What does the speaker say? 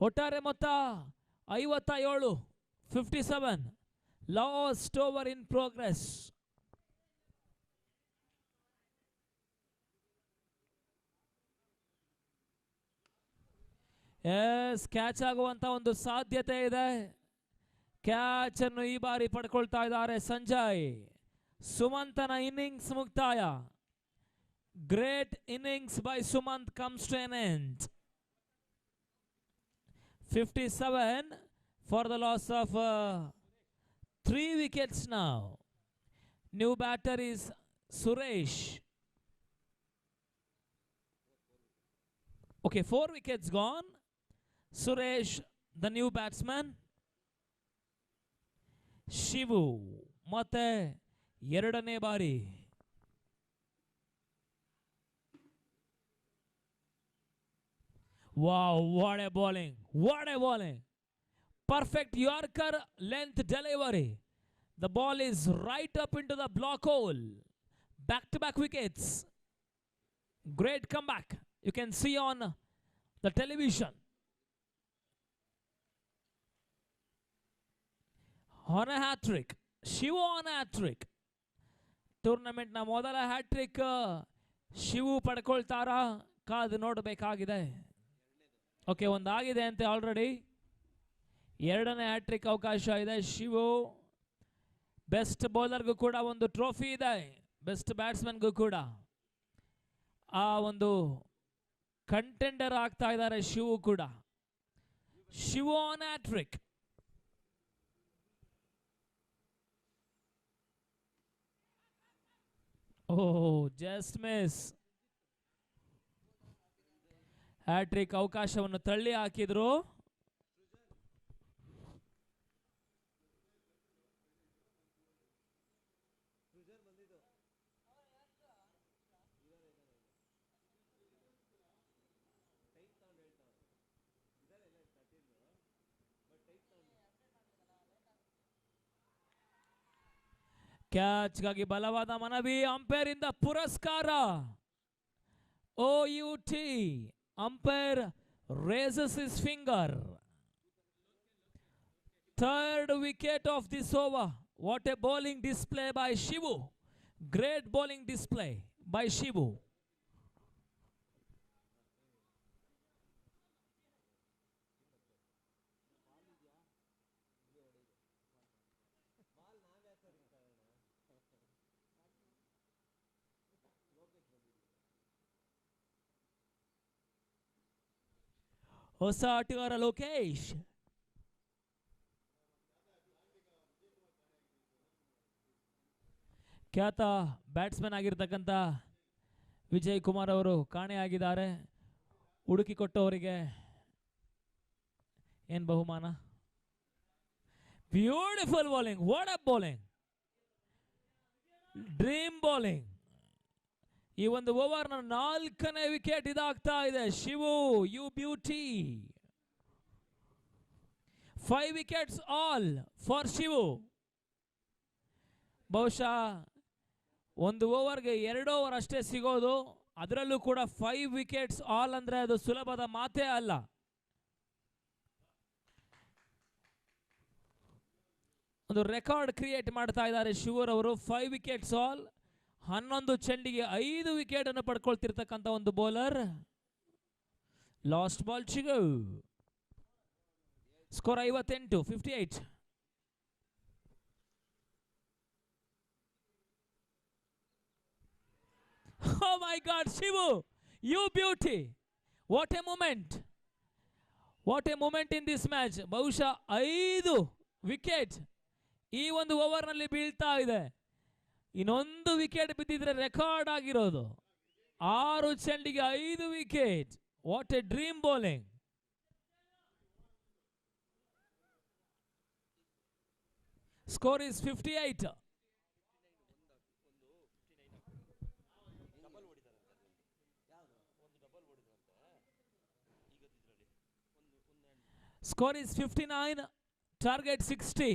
ಒಟ್ಟಾರೆ ಮೊತ್ತ ಐವತ್ತ ಏಳು fifty seven last over in progress S catch ಆಗುವಂತ ಒಂದು ಸಾಧ್ಯತೆ ಇದೆ. ಕ್ಯಾಚ್ ಅನ್ನು ಈ ಬಾರಿ ಪಡ್ಕೊಳ್ತಾ ಇದ್ದಾರೆ ಸಂಜಯ್. ಸುಮಂತನ ಇನ್ನಿಂಗ್ಸ್ ಮುಕ್ತಾಯ. Great innings by Sumanth comes to 57 for the loss of uh, three wickets now. New batter is Suresh. Okay, four wickets gone. Suresh, the new batsman. Shivu ಮತ್ತೆ ಎರಡನೇ ಬಾರಿ Wow, what a bowling! What a bowling! Perfect Yorker length delivery. The ball is right up into the block hole. Back to back wickets. Great comeback. You can see on the television. On a hat trick. Shivu on a hat trick. ಟೂರ್ನಮೆಂಟ್ನ ಮೊದಲ hat trick Shivu ಪಡ್ಕೊಳ್ತಾರಾ ಕಾದು ನೋಡಬೇಕಾಗಿದೆ okay ಒಂದಾಗಿದೆ ಅಂತೆ already ಎರಡನೇ hat trick ಅವಕಾಶ ಇದೆ. Shivu best ಬೌಲರ್ಗೂ ಕೂಡ ಒಂದು ಟ್ರೋಫಿ ಇದೆ. ಬೆಸ್ಟ್ ಬ್ಯಾಟ್ಸ್ಮನ್ಗೂ ಕೂಡ. ಆ ಒಂದು ಕಂಟೆಂಡರ್ ಆಗ್ತಾ ಇದ್ದಾರೆ ಶಿವು ಕೂಡ. Shivu on hat trick oh just miss hat trick ಅವಕಾಶವನ್ನು ತಳ್ಳಿ ಹಾಕಿದ್ರು. ಕ್ಯಾಚ್ಗಾಗಿ ಬಲವಾದ ಮನವಿ ಅಂಪೈರ್ ಇಂದ ಪುರಸ್ಕಾರ. O U T. umpire raises his finger. Third wicket of this over. What a bowling display by Shivu. Great bowling display by Shivu. ಹೊಸ ಆಟಗಾರ ಲೋಕೇಶ್ ಖ್ಯಾತ ಬ್ಯಾಟ್ಸ್ಮನ್ ಆಗಿರ್ತಕ್ಕಂಥ ವಿಜಯ್ ಕುಮಾರ್ ಅವರು ಕಾಣೆಯಾಗಿದ್ದಾರೆ ಹುಡುಕಿ ಕೊಟ್ಟವರಿಗೆ ಏನು ಬಹುಮಾನ beautiful bowling what up bowling dream bowling ಈ ಒಂದು ಓವರ್ನ ನಾಲ್ಕನೇ ವಿಕೆಟ್ ಇದಾಗ್ತಾ ಇದೆ. Shivu, you beauty. Five wickets all for Shivu. ಬಹುಶಃ ಒಂದು ಓವರ್ಗೆ ಎರಡು ಓವರ್ ಅಷ್ಟೇ ಸಿಗೋದು. ಅದರಲ್ಲೂ ಕೂಡ ಫೈವ್ ವಿಕೆಟ್ಸ್ ಆಲ್ ಅಂದ್ರೆ ಅದು ಸುಲಭದ ಮಾತೇ ಅಲ್ಲ. ಒಂದು ರೆಕಾರ್ಡ್ ಕ್ರಿಯೇಟ್ ಮಾಡ್ತಾ ಇದ್ದಾರೆ ಶಿವರವರು. ಫೈವ್ ವಿಕೆಟ್ಸ್ ಆಲ್ ಹನ್ನೊಂದು ಚೆಂಡಿಗೆ ಐದು ವಿಕೆಟ್ ಅನ್ನು ಪಡ್ಕೊಳ್ತಿರ್ತಕ್ಕಂಥ ಒಂದು ಬೌಲರ್. ಲಾಸ್ಟ್ ಬಾಲ್ ಚಿಗ. ಸ್ಕೋರ್ ಐವತ್ತೆಂಟು fifty eight oh my god Shivu you beauty what a moment what a moment in this match ಬಹುಶಃ ಐದು ವಿಕೆಟ್ ಈ ಒಂದು ಓವರ್ನಲ್ಲಿ ಬೀಳ್ತಾ ಇದೆ. ಇನ್ನೊಂದು ವಿಕೆಟ್ ಬಿದ್ದಿದ್ರೆ ರೆಕಾರ್ಡ್ ಆಗಿರೋದು. ಆರು ಚೆಂಡಿಗೆ ಐದು wicket what a dream bowling score is fifty eight score is fifty nine target sixty